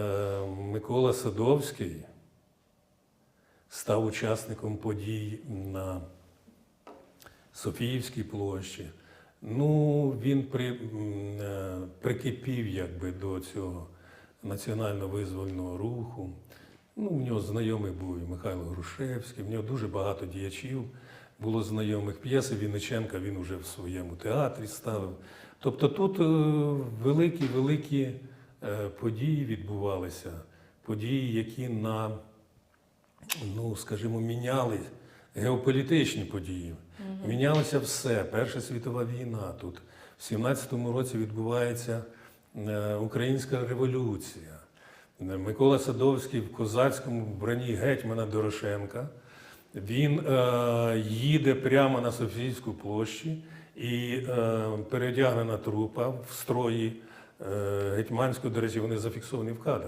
Е, Микола Садовський став учасником подій на Софіївській площі. Ну, він при, е, прикипів якби до цього національно-визвольного руху. Ну, в нього знайомий був і Михайло Грушевський, в нього дуже багато діячів було знайомих. П'єси Вінниченка він уже в своєму театрі ставив. Тобто тут великі-великі е, події відбувалися, події, які на, ну, скажімо, міняли геополітичні події. Мінялося все. Перша світова війна тут. В 17-му році відбувається е, Українська революція. Е, Микола Садовський в козацькому вбранні гетьмана Дорошенка. Він е, їде прямо на Софійську площі і е, переодягнена трупа в строї е, гетьманську, до речі, вони зафіксовані в кадрах.